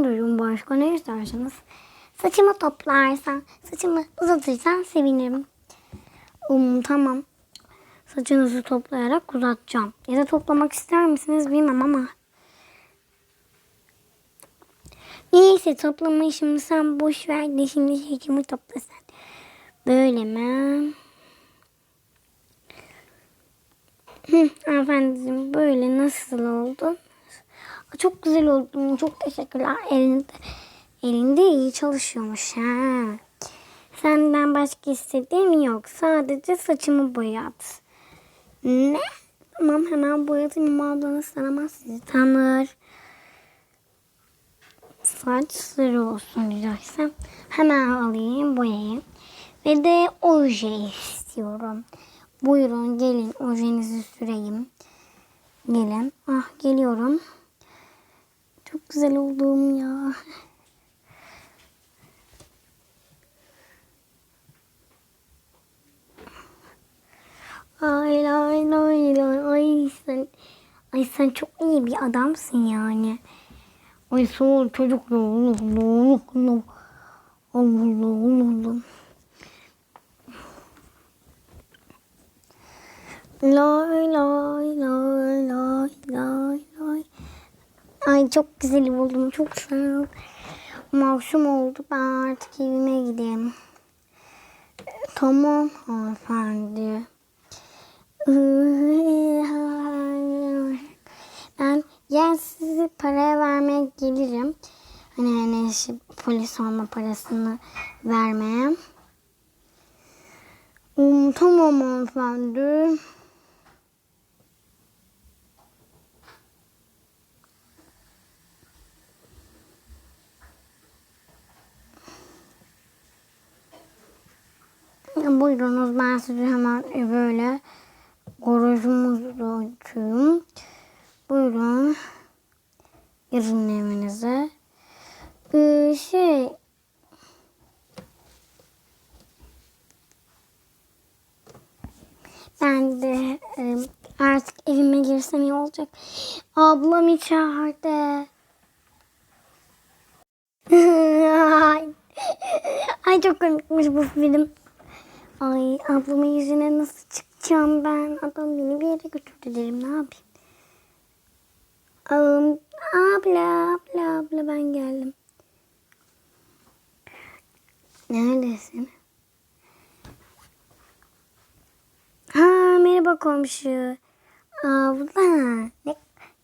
Ben duyuyorum başka ne isterseniz. Saçımı toplarsan, saçımı uzatırsan sevinirim. Um, tamam. Saçınızı toplayarak uzatacağım. Ya da toplamak ister misiniz bilmem ama. Neyse toplamayı şimdi sen boş ver de şimdi saçımı topla sen. Böyle mi? Hı, hanımefendiciğim böyle nasıl oldu? Çok güzel oldu. Çok teşekkürler. Elinde, elinde iyi çalışıyormuş ha. Senden başka istediğim yok. Sadece saçımı boyat. Ne? Tamam hemen boyatayım. Ama ablanız tanımaz sizi tanır. Saç sarı olsun ricaysam. Hemen alayım boyayayım. Ve de oje istiyorum. Buyurun gelin ojenizi süreyim. Gelin. Ah geliyorum. Çok güzel oldum ya. Ay ay ay ay sen ay sen çok iyi bir adamsın yani. Ay ol çocuk ya. Allah Allah Allah. Allah Allah Allah. Lay lay Ay çok güzel oldum. Çok sağ. Masum oldu. Ben artık evime gideyim. Tamam hanımefendi. Ben yarın size para vermeye gelirim. Hani hani şey, polis olma parasını vermeye. Um, tamam hanımefendi. Buyurunuz ben size hemen böyle garajımızda açayım. Buyurun. Girin evinize. Ee, şey ben de e, artık evime girsem iyi olacak. Ablam içeride. Ay çok komikmiş bu film. Ay ablamın yüzüne nasıl çıkacağım ben? Adam beni bir yere götürdü derim ne yapayım? Um, abla abla abla ben geldim. Neredesin? Ha merhaba komşu. Abla. Ne,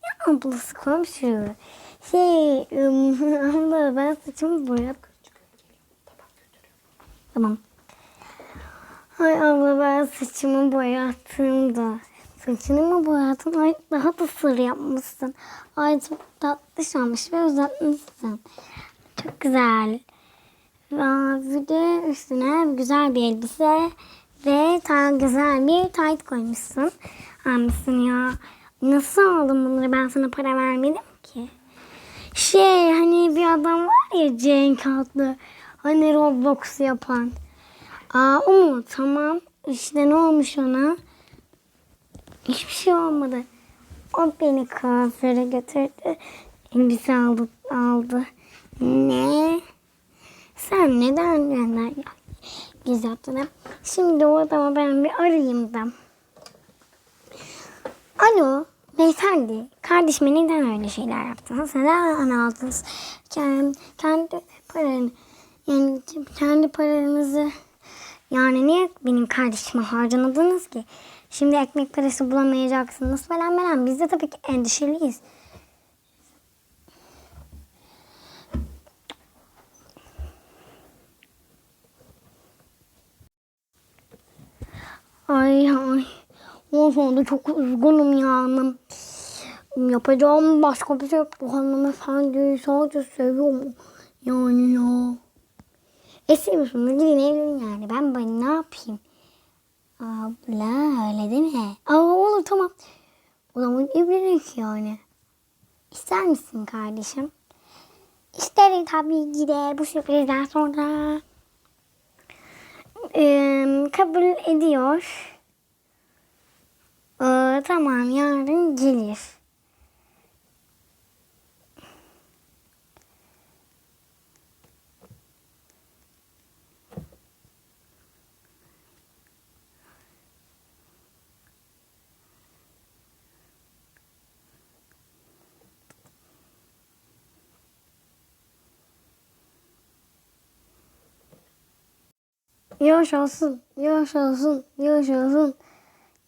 ne ablası komşu? Şey um, abla ben saçımı boyat. Tamam. Ay abla ben saçımı boyattım da. Saçını mı boyattın? Ay daha da sarı yapmışsın. Ay çok tatlış olmuş ve uzatmışsın. Çok güzel. Bir de üstüne güzel bir elbise ve ta güzel bir tayt koymuşsun. Almışsın ya. Nasıl aldın bunları? Ben sana para vermedim ki. Şey hani bir adam var ya Cenk adlı. Hani Roblox yapan. Aa o mu? Tamam. İşte ne olmuş ona? Hiçbir şey olmadı. O beni kuaföre götürdü. Elbise aldı. aldı. Ne? Sen neden benden ya? Gizaptın Şimdi o adamı ben bir arayayım da. Alo. Beyefendi, kardeşime neden öyle şeyler yaptınız? Neden aldınız? Kendi, kendi paranı, yani kendi paranızı yani niye benim kardeşime harcamadınız ki? Şimdi ekmek parası bulamayacaksınız falan falan. Biz de tabii ki endişeliyiz. Ay ay. O sonunda çok üzgünüm yani. Yapacağım başka bir şey yok. Bu hanımefendi sadece seviyorum. Yani ya. E seviyorsun gidin evlenin yani. Ben ben ne yapayım? Abla öyle mi? Aa olur tamam. O zaman evlenek yani. İster misin kardeşim? İsterim tabii ki de bu sürprizden sonra. Ee, kabul ediyor. Ee, tamam yarın gelir. Yavaş olsun. Yavaş olsun. Yavaş olsun.